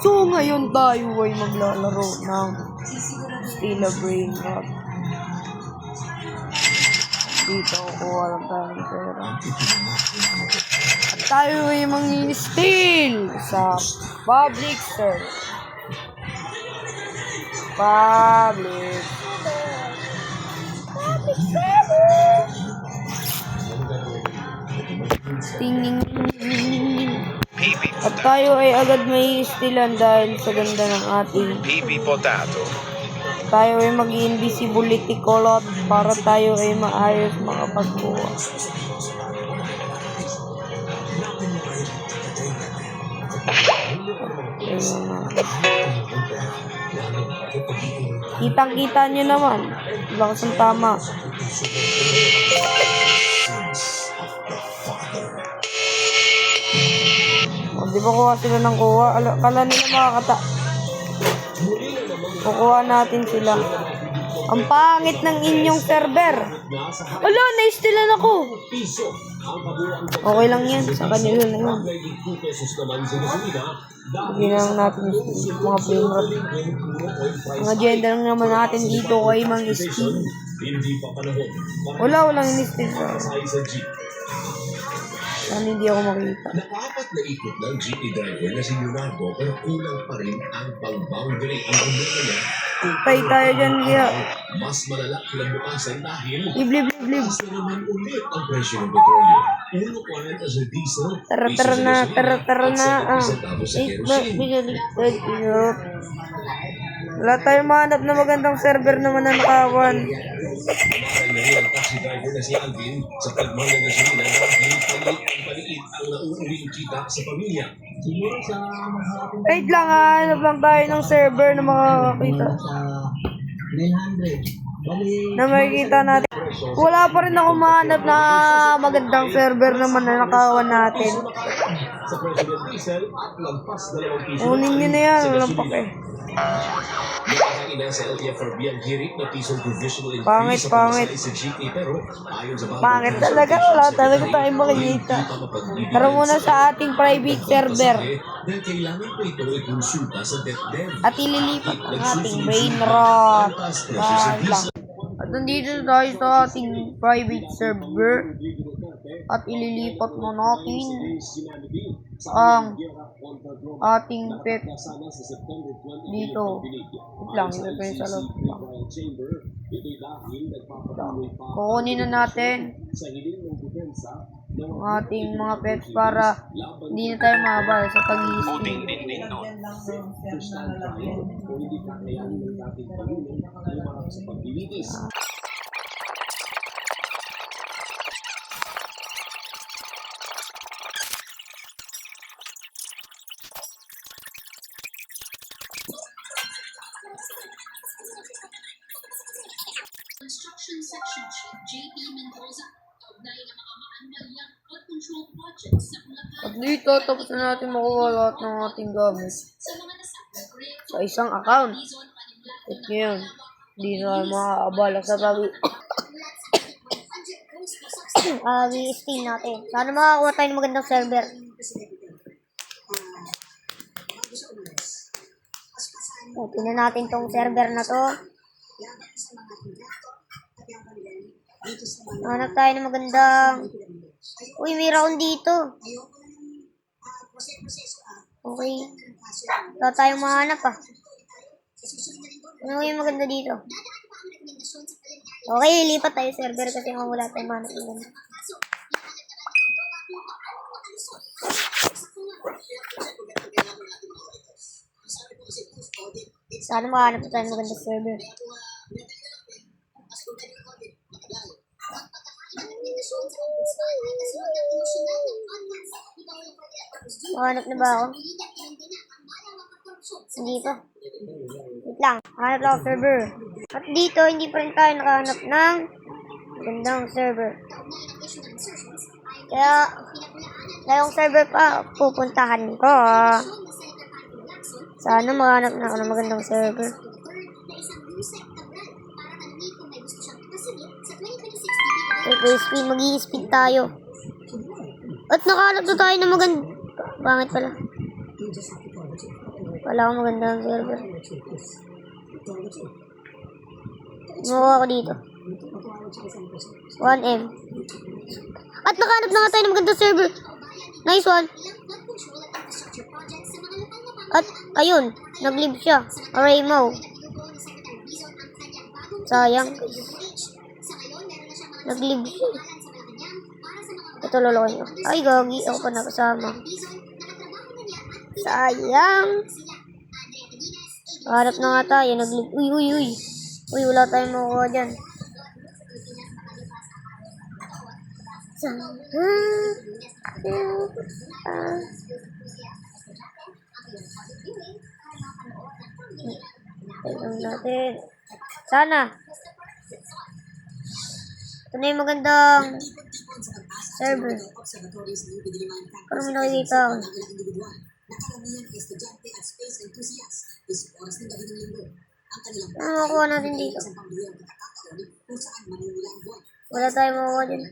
So, ngayon tayo ay maglalaro ng Stila Brain Rot. Dito, kuha lang tayo ng pera. At tayo ay mangi-steal sa public server. Public. Public ting, ting, ting. At tayo ay agad may istilan dahil sa ganda ng ating PB Potato. tayo ay mag-invisibility kulot para tayo ay maayos na. Kitang-kita nyo naman. Lakas ang tama. Di ba kuha sila ng kuha? Ala, kala nila makakata. Kukuha natin sila. Ang pangit ng inyong server. Ala, naistilan ako. Okay lang yan. Sa kanila na yun. Hindi lang natin mga framerate. Mga agenda lang naman natin dito kay Mang Steam. Wala, walang in-steal. Sana hindi ako makita. Nakapat na ikot ng GP driver na si Leonardo pero kulang pa rin ang pang-boundary ang mundo niya Patay tayo dyan, kaya. mas malala kinabukasan dahil Liblib-liblib. taas na naman ulit ang presyo ng petrolyo. 1.40 sa diesel, Tara, tara na, tara, tara na. Ah. 70 centavos sa Ay, ba, kerosene. bigaliktad. Yup. Wala tayong mahanap na magandang server naman na nakawan. Namatay na rin ang taxi driver na si Alvin sa pagmahal ng gasolina palit ang paliit ang nauuwing kita sa pamilya. Wait lang, ah, hanap lang tayo ng server na makakakita. sa 900. Na makikita natin. Wala pa rin ako mahanap na magandang server naman na nakawan natin. Kunin nyo na yan, walang pake. Pangit, pangit. Pangit talaga, wala talaga tayong makikita. Tara muna sa ating private server. At ililipat ang ating brain rot. Lang. Nandito tayo sa ating private server. At ililipat na natin ang ating pet dito. Wait lang, ito pa yung sa. Kukunin na natin ang ating mga pets para hindi na tayo mahaba sa pag-iisip. Buting din din doon. Ah. Construction Section Chief J.P. Mendoza of 9 at dito, tapos na natin makuha lahat ng ating gamit sa isang account. At ngayon, hindi na makakabala sa pag Ah, i-steam natin. Sana makakuha tayo ng magandang server. Oh, tingnan natin tong server na to. Hanap tayo ng magandang... Uy, may round dito. Okay. Wala tayong mahanap ah. Ano yung maganda dito? Okay, lipat tayo server kasi nga wala tayong mahanap ng ganda. Sana makahanap tayo ng maganda server. Mahanap na ba ako? Hindi pa. Wait lang. Hanap lang server. At dito, hindi pa rin tayo nakahanap ng magandang server. Kaya, ngayong server pa, pupuntahan ko. Sana mahanap na ako ng magandang server. Okay, speed, mag-i-speed tayo. At nakahanap na tayo ng maganda. Pangit pala. Wala akong maganda ang server. Makuha ako dito. 1M. At nakahanap na nga tayo ng magandang server. Nice one. At ayun, nag-live siya. Array mo. Sayang. Nag-live siya. Ito lolokohin ko. Ay, gagi. Ako pa nakasama. Sayang. Harap na nga tayo. Nag-live. Uy, uy, uy. Uy, wala tayong makukuha dyan. Tignan natin. Sana. Ito na yung magandang server. Parang may nakikita ako. Ano makuha natin dito? Wala tayong makuha dyan.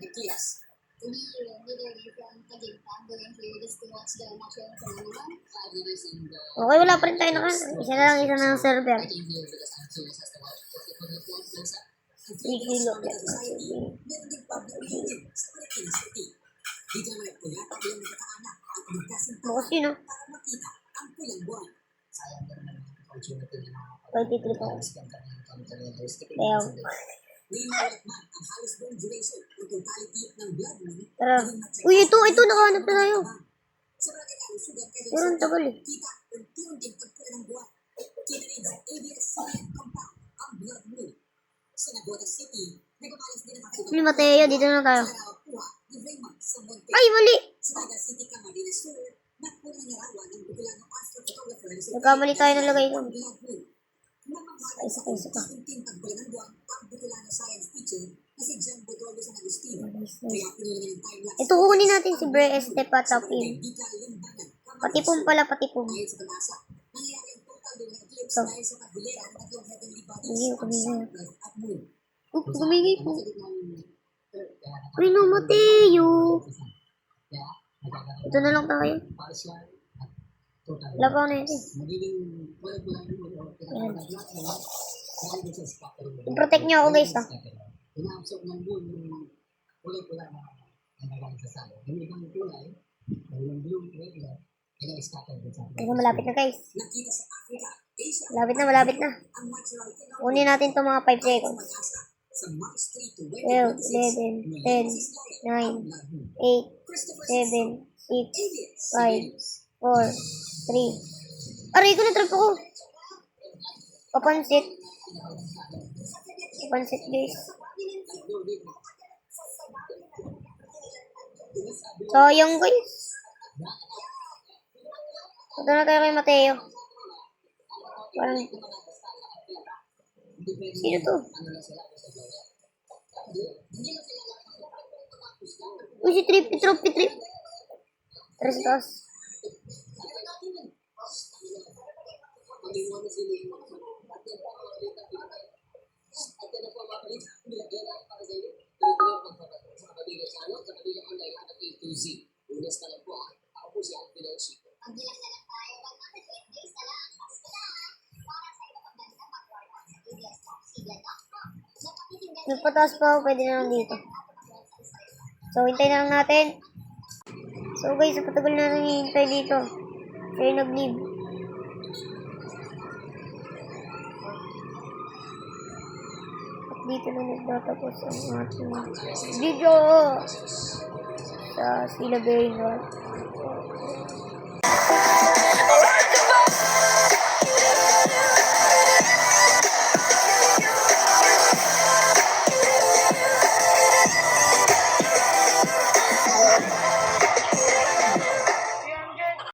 Okay, wala pa rin tayo naka. Isa na lang, isa na lang server. 3 kilo. Bukas yun, no? 23 pa. Ayaw. Tara. Uy, ito, ito, nakahanap na tayo. Pero ang tagal eh. Ni Mateo, dito na tayo. Ay, mali! Nagkamali tayo ng lagay ko. Ay, isa pa. Ito kukunin natin si Bre Este Patapin. Patipong pala, patipong. Ito. Hindi, kumingay. Kumingay po. Uy, no, Mateo. Ito na lang tayo. Wala pa ako na eh. Ayan. I-protect niyo ako guys ah. Kaya malapit na guys. Malapit na, malapit na. Kunin natin itong mga 5 seconds. 12, 11, 10, 9, 8, 7, 6, 5, 4, 3. Aray ko na trap ako. Papansit. Papansit guys. Sayang guys. Punta na tayo kay Mateo. Parang... Sino to? Uy, si Trip, Trip, Trip. Tara sa taas. Nagpataas pa ako, pwede na lang dito. So, hintay na lang natin. So guys, sa patagal na nang hihintay dito. Siya yung nag-leave. At dito na nagtatapos ang ating video sa Sila Brain Rot.